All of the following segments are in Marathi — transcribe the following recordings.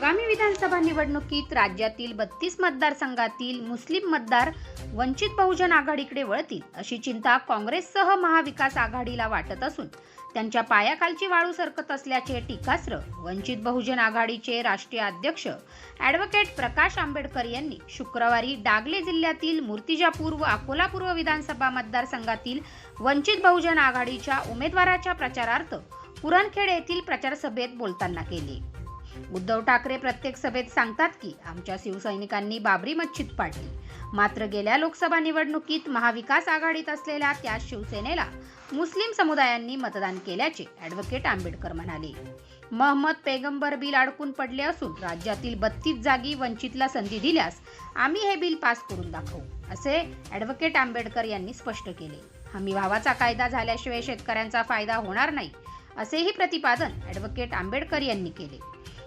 आगामी विधानसभा निवडणुकीत राज्यातील बत्तीस मतदारसंघातील मुस्लिम मतदार वंचित बहुजन आघाडीकडे वळतील अशी चिंता काँग्रेससह महाविकास आघाडीला वाटत असून त्यांच्या पायाखालची वाळू सरकत असल्याचे टीकास्त्र वंचित बहुजन आघाडीचे राष्ट्रीय अध्यक्ष ॲडव्होकेट प्रकाश आंबेडकर यांनी शुक्रवारी डागले जिल्ह्यातील मूर्तिजापूर व अकोला पूर्व विधानसभा मतदारसंघातील वंचित बहुजन आघाडीच्या उमेदवाराच्या प्रचारार्थ पुरणखेड येथील प्रचारसभेत बोलताना केले. उद्धव ठाकरे प्रत्येक सभेत सांगतात की आमच्या शिवसैनिकांनी बाबरी मच्छीद पाडली. मात्र गेल्या लोकसभा निवडणुकीत महाविकास आघाडीत असलेल्या त्या शिवसेनेला मुस्लिम समुदायांनी मतदान केल्याचे ॲडव्होकेट आंबेडकर म्हणाले. महम्मद पेगंबर बिल अडकून पडले असून राज्यातील बत्तीस जागी वंचितला संधी दिल्यास आम्ही हे बिल पास करून दाखवू असे ॲडव्होकेट आंबेडकर यांनी स्पष्ट केले. हमी भावाचा कायदा झाल्याशिवाय शेतकऱ्यांचा फायदा होणार नाही असेही प्रतिपादन ॲडव्होकेट आंबेडकर यांनी केले.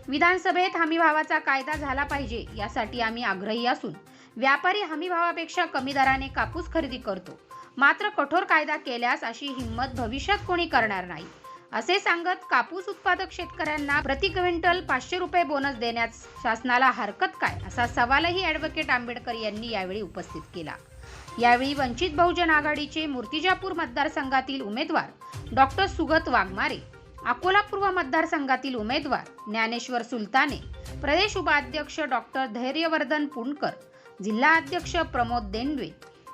विधानसभेत हमीभावाचा कायदा झाला पाहिजे यासाठी आम्ही आग्रही असून व्यापारी हमीभावापेक्षा कमी दराने कापूस खरेदी करतो. मात्र कठोर कायदा केल्यास अशी हिंमत भविष्यात कोणी करणार नाही. असे सांगत कापूस उत्पादक शेतकऱ्यांना प्रति क्विंटल पाचशे रुपये बोनस देण्यास शासनाला हरकत काय असा सवालही ॲडव्होकेट आंबेडकर यांनी यावेळी उपस्थित केला. यावेळी वंचित बहुजन आघाडीचे मूर्तिजापूर मतदारसंघातील उमेदवार डॉक्टर सुगत वाघमारे अकोला पूर्व मतदारसंघातील उमेदवार ज्ञानेश्वर सुलताने प्रदेश उपाध्यक्ष डॉक्टर धैर्यवर्धन पुणकर जिल्हा अध्यक्ष प्रमोद देंडवे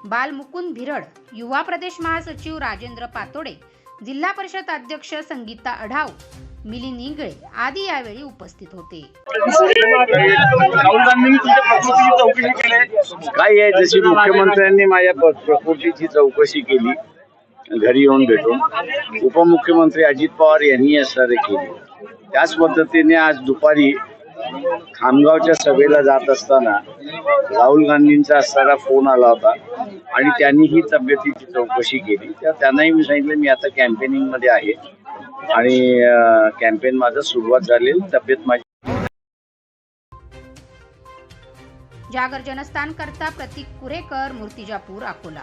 बालमुकुंद भिरड युवा प्रदेश महासचिव राजेंद्र पातोडे जिल्हा परिषद अध्यक्ष संगीता अढाव मिलिंद इंगळे आदी यावेळी उपस्थित होते. काय आहे? जशी मुख्यमंत्र्यांनी माझ्या प्रकृतीची चौकशी केली घरी येऊन भेटून उपमुख्यमंत्री अजित पवार यांनी असणारे केली. त्याच पद्धतीने आज दुपारी खामगावच्या सभेला जात असताना राहुल गांधींचा असणारा फोन आला होता आणि त्यांनी ही तब्येतीची चौकशी केली. तर त्यांनाही मी सांगितलं मी आता कॅम्पेनिंगमध्ये आहे आणि कॅम्पेन माझं सुरुवात झालेली तब्येत माझी जागर जनस्थान करता प्रतीक कुरेकर मूर्तिजापूर अकोला